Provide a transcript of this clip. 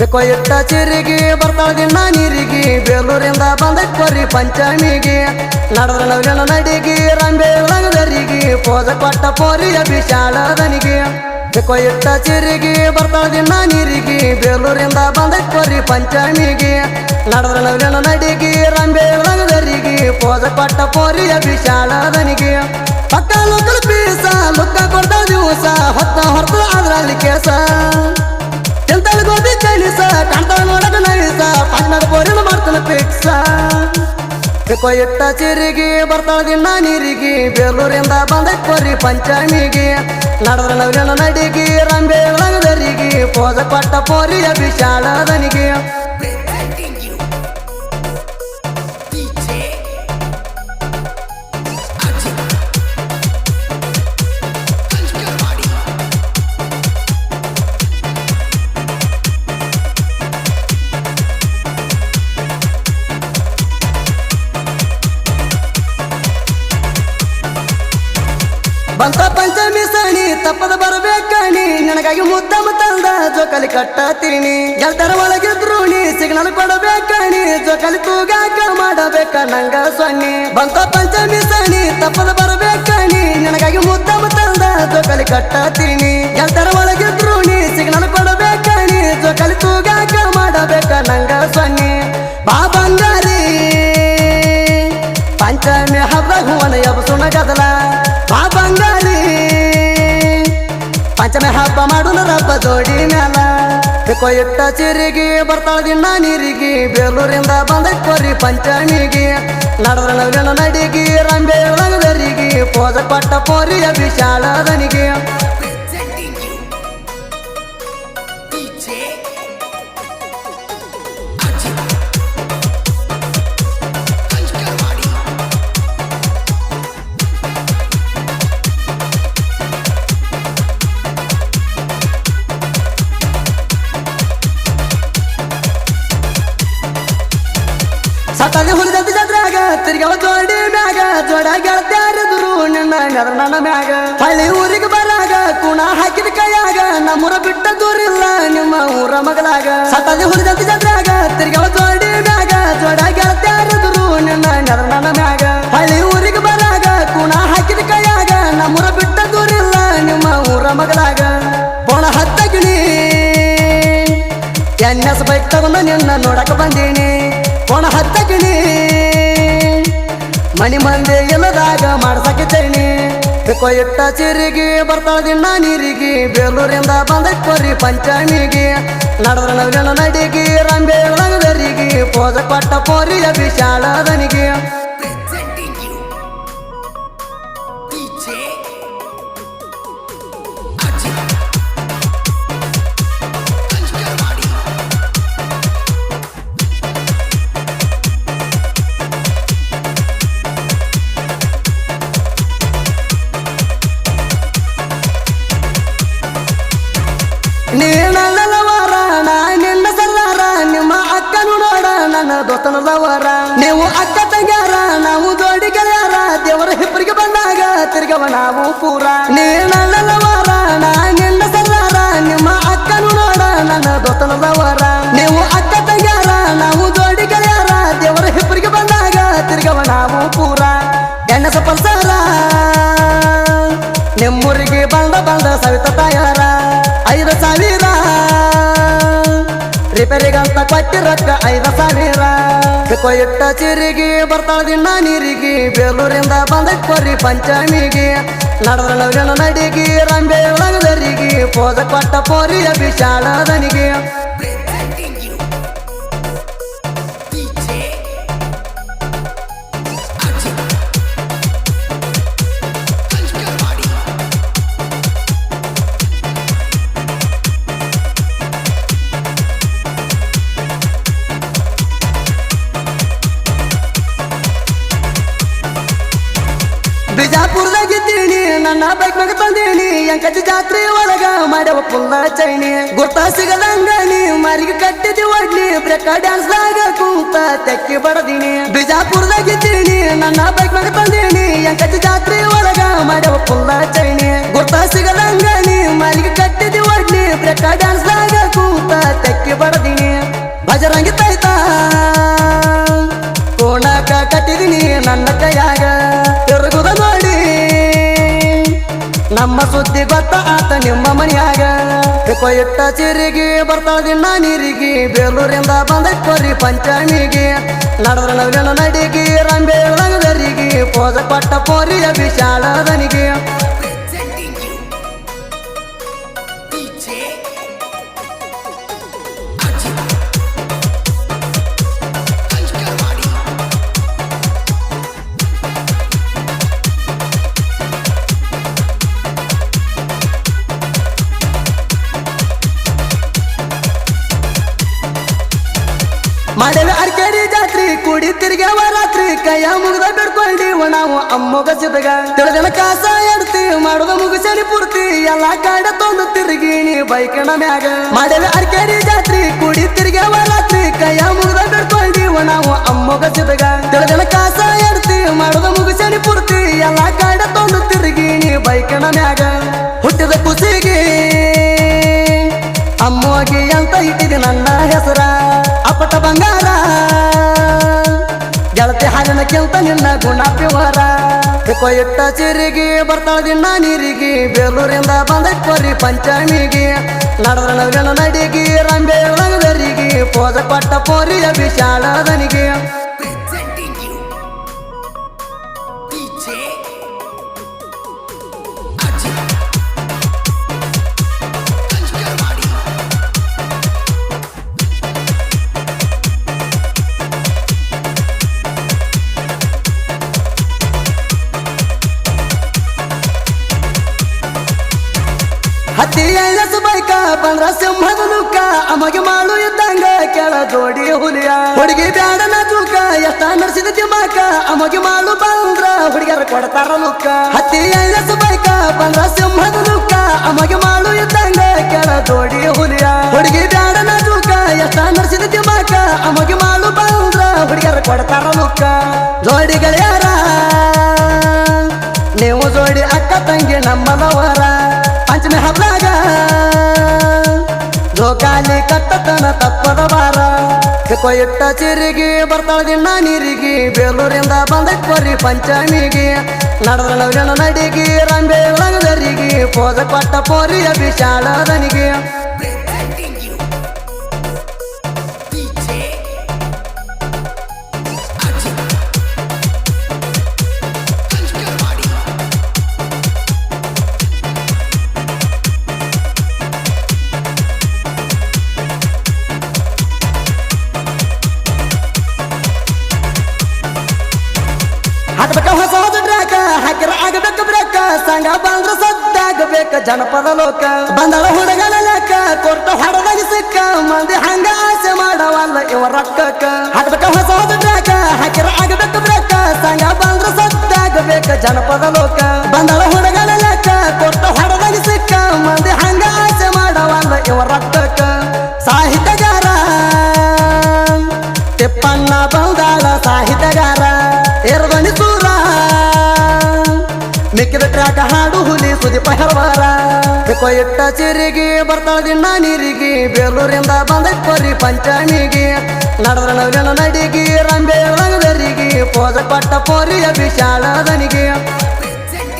ಬೇಕೋ ಇಟ್ಟ ಚಿರಿಗೆ ಬರ್ತಾಳ ದಿನ ಬೇಲೂರಿಂದ ಬಂದ ಕೊರಿ ಪಂಚಮಿಗೆ. ನಡೆದ್ರ ನವಲಿನ ನಡಿಗೆ ರಂಬೆ ಒಳಗದರಿಗೆ ಪೋಜ ಕೊಟ್ಟ ಪೋರಿಯ ವಿಶಾಲದನಿಗೆ ಬೇಕೋ ಇಟ್ಟ ಚಿರಿಗೆ ಬರ್ತಾಳ ದಿನ ಬೇಲೂರಿಂದ ಬಂದ ಕೊರಿ ಪಂಚಮಿಗೆ. ನಡೆದ್ರ ನವಲಿನ ನಡಿಗೆ ರಂಬೆ ಒಳಗದರಿಗೆ ಪೋಜ ಕೊಟ್ಟ ಪೋರಿಯ ವಿಶಾಲದನಿಗೆ ಪಕ್ಕ ಲುಕ್ಕ ಪೀಸ ಲುಕ್ಕ ಕೊಡ್ದ ದಿವಸ, ಹೊತ್ತ ಹೊರತು ಅದ್ರಲ್ಲಿ ಕೇಸ. ಇಟ್ಟ ಚಿರಿಗೆ ಬರ್ತಾಳ ದಿನ ನೀರಿಗೆ. ಬೇಲೂರಿಂದ ಬಂದ ಕೊರಿ ಪಂಚಮಿಗೆ. ನಡೆದ್ರ ನವಲಿನ ನಡಿಗೆ ರಂಬೆ ಒಳಗದರಿಗೆ. ಪೋಜ ಪಟ್ಟ ಪೋರಿಯ ಬಿಶಾಳದನಿಗೆ ಬಂತ ಪಂಚಮಿ ಸಣಿ ತಪ್ಪದ ಬರಬೇಕಣಿ. ನನಗಾಗಿ ಮುದ್ದ ಮುತ್ತಲ್ದ ಜೋಕಲಿ ಕಟ್ಟತೀನಿ. ಗೆಲ್ತರ ಒಳಗಿದ್ರು ನೀ ಸಿಗ್ನಲ್ ಕೊಡಬೇಕಣಿ. ಜೋಕಲಿ ತೂಗಾಕ ಮಾಡಬೇಕ ನಂಗ ಸೊನ್ನಿ. ಬಂತ ಪಂಚಮಿ ಸಣಿ ತಪ್ಪದ ಬರಬೇಕಣಿ. ನನಗಾಗಿ ಮುದ್ದ ಮುತ್ತಲ್ದ ಜೋಕಲಿ ಕಟ್ಟತೀನಿ. ಗೆಲ್ತರ ಒಳಗಿದ್ರು ರಬ್ಬ ಜೋಡಿ ಮ್ಯಾಲ. ಕೊಯ್ಯುತ್ತ ಚಿರಿಗೆ ಬರ್ತಾಳ ದಿನ ನೀರಿಗೆ. ಬೇಲೂರಿಂದ ಬಂದ ಕೊರಿ ಪಂಚಮಿಗೆ ನಡೆದ ನವಲಿನ ನಡಿಗೆ ರಂಬೆ ಒಳಗದರಿಗೆ ಪೋಜ ಪಟ್ಟ ಪೋರಿಯ ವಿಶಾಲದನಿಗೆ ಸತ್ತಾಗ ಹುರಿದಂತ ಚಂದ್ರಾಗ ತಿರ್ಗವ ಜೋಡಿ ಮ್ಯಾಗ ಜೋಡ ಗೆಳತ್ಯಾರದ್ರು ನಿನ್ನ ನನ್ನ ಮ್ಯಾಗ. ಹಳ್ಳಿ ಊರಿಗೆ ಬರಾಗ, ಕುಣ ಹಾಕಿದ ಕೈಯಾಗ, ನಮ್ಮೂರ ಬಿಟ್ಟ ದೂರಿಲ್ಲ ನಿಮ್ಮ ಊರ ಮಗಳಾಗ ಸತಲೆ ಹುರಿದಂತ ಚಂದ್ರಾಗ ತಿರ್ಗವ ಜೋಡಿ ಮ್ಯಾಗ ಜೋಡ ಗೆಳತ್ಯಾರದ್ರು ನಿನ್ನ ನನ್ನ ಮ್ಯಾಗ. ಹಳ್ಳಿ ಊರಿಗೆ ಬರಾಗ, ಕುಣ ಹಾಕಿದ ಕೈಯಾಗ, ನಮ್ಮೂರ ಬಿಟ್ಟ ದೂರಿಲ್ಲ ನಿಮ್ಮ ಊರ ಮಗಳಾಗ ಪೋಣ ಹತ್ತಗಿಣಿ ಎನ್ ಎಸ್ ಬೈಕ್ ತಗೊಂಡು ನಿನ್ನ ನೋಡಕ ಬಂದೀನಿ. ಪೋಣ ಹತ್ತಕಿನಿ ಮನಿ ಮಂದಿ ಎಲ್ಲದಾಗ ಮಾಡ್ಸಕ್ಕೆ ಚೈನಿ ಕೊಯ್ಯಟ್ಟ ಚಿರಿಗಿ ಬರ್ತಾಳ ದಿನ ನೀರಿಗೆ. ಬೇಲೂರಿಂದ ಬಂದ ಕೊರಿ ಪಂಚಮಿಗೆ. ನಡದ್ರ ನಡಿಗಿ ನಡಿಗೆ ರಂಬೆ ಒಳಗದರಿಗೆ ಪೋಜ ಕೊಟ್ಟ ಪೋರಿಯ ವಿಶಾಲದನಿಗೆ ಕೊಟ್ಟಿ ಐದು ಸಾವಿರ. ಇಟ್ಟ ಚಿರಿಗೆ ಬರ್ತಾಳ ದಿನ ನೀರಿಗೆ. ಬೇಲೂರಿಂದ ಬಂದ ಕೊರಿ ಪಂಚಮಿಗೆ. ನಡೆದ ನವಲಿನ ನಡಿಗೆ, ರಂಬೆ ಒಳಗದರಿಗೆ. ಪೋಜ ಕೊಟ್ಟ ಪೋರಿಯ ವಿಶಾಲದನಿಗೆ ಬಿಜಾಪುರದಾಗಿದ್ದೀನಿ ನನ್ನ ಬೈಕ್ ಮಗ ಬಂದೇನಿ. ಎಂಕತಿ ಜಾತ್ರೆ ಒಳಗ ಮಾಡ್ಯವ ಪುಲ್ಲ ಚೈನಿ. ಗುರ್ತ ಸಿಗದಂಗನಿ ಮರಿಗೆ ಕಟ್ಟಿದಿ ಒಡ್ಲಿ ಬ್ರೇಕ ಡ್ಯಾನ್ಸ್ ದಾಗ ಕೂತ ತೆಕ್ಕಿ ಬಡದೀನಿ. ಬಿಜಾಪುರದಾಗಿದ್ದೀನಿ ನನ್ನ ಬೈಕ್ ಮಗ ಬಂದೇನಿ. ಎಂಕತಿ ಜಾತ್ರೆ ಒಳಗ ಮಾಡ್ಯವ ಪುಲ್ಲ ಚೈನಿ. ಗುರ್ತ ಸಿಗದಂಗನಿ ಮರಿಗೆ ಕಟ್ಟಿದಿ ಒಡ್ಲಿ ಬ್ರೇಕ ಡ್ಯಾನ್ಸ್ ದಾಗ ಕೂತ ತೆಕ್ಕಿ ಬಡದೀನಿ. ಕೋಣಕ ಕಟ್ಟಿದೀನಿ ನನ್ನ ಕೈಯಾಗ. ನಮ್ಮ ಸುದ್ದಿ ಗೊತ್ತ ಆತ ನಿಮ್ಮ ಮನೆಯಾಗ. ಇಟ್ಟ ಚಿರಿಗೆ ಬರ್ತಾಳ ದಿನ ನೀರಿಗೆ. ಬೇಲೂರಿಂದ ಬಂದ ಕೊರಿ ಪಂಚಮಿಗೆ. ನಡೆದ್ರ ನವಿನ ನಡಿಗೆ ರಂಬೆ ಒಳಗದರಿಗೆ. ಪೋದ ಪಟ್ಟ ಪೋರಿಯ ವಿಶಾಲದನಿಗೆ ಮಾಡೇವಿ ಅರ್ಕೇರಿ ಜಾತ್ರಿ, ಕೂಡಿ ತಿರ್ಗ್ಯಾವ ರಾತ್ರಿ, ಕೈಯ ಮುಗ್ದ ಬಿಡ್ಕೊಂಡಿವ ನಾವು ಅಮ್ಮಗ ಸಿದಗ ತಿಳಿದಿನ ಕಾಸ ಎಡ್ತಿ ಮಾಡುದ ಮುಗಿಸಲಿ ಪೂರ್ತಿ, ಎಲ್ಲ ಕಾಡ ತೊಂದು ತಿರುಗಿಣಿ ಬೈಕಣ ಮ್ಯಾಗ. ಮಾಡಲು ಅರ್ಕೇರಿ ಜಾತ್ರಿ, ಕೂಡಿ ತಿರ್ಗ್ಯಾವ ರಾತ್ರಿ, ಕೈಯ ಮುಗ್ದ ಬಿಡ್ಕೊಂಡಿವ ನಾವು ಅಮ್ಮಗ ಸಿದಗ ಕೆಲ್ತ ನಿನ್ನ ಗುಣ ಪಿವರ ಇಟ್ಟ ಚಿರಿಗೆ ಬರ್ತಾಳ ದಿನ ನೀರಿಗೆ, ಬೇಲೂರಿಂದ ಬಂದ ಕೊರಿ ಪಂಚಮಿಗೆ. ನಡೆದ ನವಲಿನ ನಡಿಗೆ, ರಂಬೆ ಒಳಗದರಿಗೆ ಪೋದ ಪೋರಿ ಪೋರಿಯ ವಿಶಾಲದನಿಗೆ ಹತ್ತಿ ಐಲಸು ಬೈಕ ಬಂದ್ರ ಸಿಂಹದ ಲುಕ್ಕ ಅಮಗೆ ಮಾಡು ಇದ್ದಂಗ ಕೆಳ ಜೋಡಿ ಹುಲಿಯ. ಹುಡುಗಿ ಬ್ಯಾಡನ ತೂಕ ಎಷ್ಟ ನರ್ಸಿದ ತಿಮ್ಮಕ ಅಮಗೆ ಮಾಡು ಬಂದ್ರ ಹುಡುಗರು ಕೊಡ್ತಾರ ಲುಕ್ಕ. ಹತ್ತಿ ಐಲಸು ಬೈಕ ಬಂದ್ರ ಸಿಂಹದ ಲುಕ್ಕ ಅಮಗೆ ಮಾಡು ಇದ್ದಂಗ ಕೆಳ ಜೋಡಿ ಹುಲಿಯ. ಹುಡುಗಿ ಬ್ಯಾಡನ ತೂಕ ಎಷ್ಟ ನರ್ಸಿದ ತಿಮ್ಮಕ ಅಮಗೆ ಮಾಡು ಬಂದ್ರ ಹುಡುಗರು ಕೊಡ್ತಾರ ಲುಕ್ಕ. ಜೋಡಿ ಇಟ್ಟ ಚಿರಿಗೆ ಬರ್ತಾಳ ದಿನ ನೀರಿಗೆ. ಬೇಲೂರಿಂದ ಬಂದ ಕೊರಿ ಪಂಚಮಿಗೆ. ನಡೆದ್ರ ನವಲಿನ ನಡಿಗೆ, ರಂಬೆ ಒಳಗದರಿಗೆ. ಪೋದ ಕೊಟ್ಟ ಪೋರಿಯ ವಿಶಾಲದನಿಗೆ ಹಾಕ್ಬೇಕ ಹೊಸ ಟ್ರ್ಯಾಕ ಹಾಕಿರ ಆಗಬೇಕು ಬ್ರೇಕ. ಸಂಗ ಬಂದ್ರ ಸದ್ದಾಗಬೇಕ ಜನಪದ ಲೋಕ. ಬಂದಳ ಹುಡುಗನ ಲೆಕ್ಕ ಕೊಟ್ಟ ಹೊಡೆದಾಗ ಸಿಕ್ಕ. ಮಂದಿ ಹಂಗ ಆಸೆ ಮಾಡವಲ್ಲ ಇವ ರೊಕ್ಕಕ್ಕ. ಹಾಕ್ಬೇಕ ಹೊಸ ಟ್ರ್ಯಾಕ ಹಾಕಿರ ಆಗಬೇಕು ಬ್ರೇಕ. ಸಂಗ ಬಂದ್ರ ಸದ್ದಾಗಬೇಕ ಜನಪದ ಲೋಕ. ಬಂದಳ ಮಿಕ್ಕಿದ ಟ್ರ್ಯಾಕ್ ಹಾಡು ಹುಲಿ ಸುದೀಪ ಹೆರವಾರ ಇಟ್ಟ ಚಿರಿಗೆ ಬರ್ತಾಳ ದಿನ ನೀರಿಗೆ. ಬೇಲೂರಿಂದ ಬಂದ ಕೊರಿ ಪಂಚಮಿಗೆ ನಡೆದ್ರ ನವಲಿನ ನಡಿಗೆ, ರಂಬೆ ರಂಗದರಿಗೆ ಪೋದ ಪಟ್ಟ ಪೋರಿಯ ವಿಶಾಲದನಿಗೆ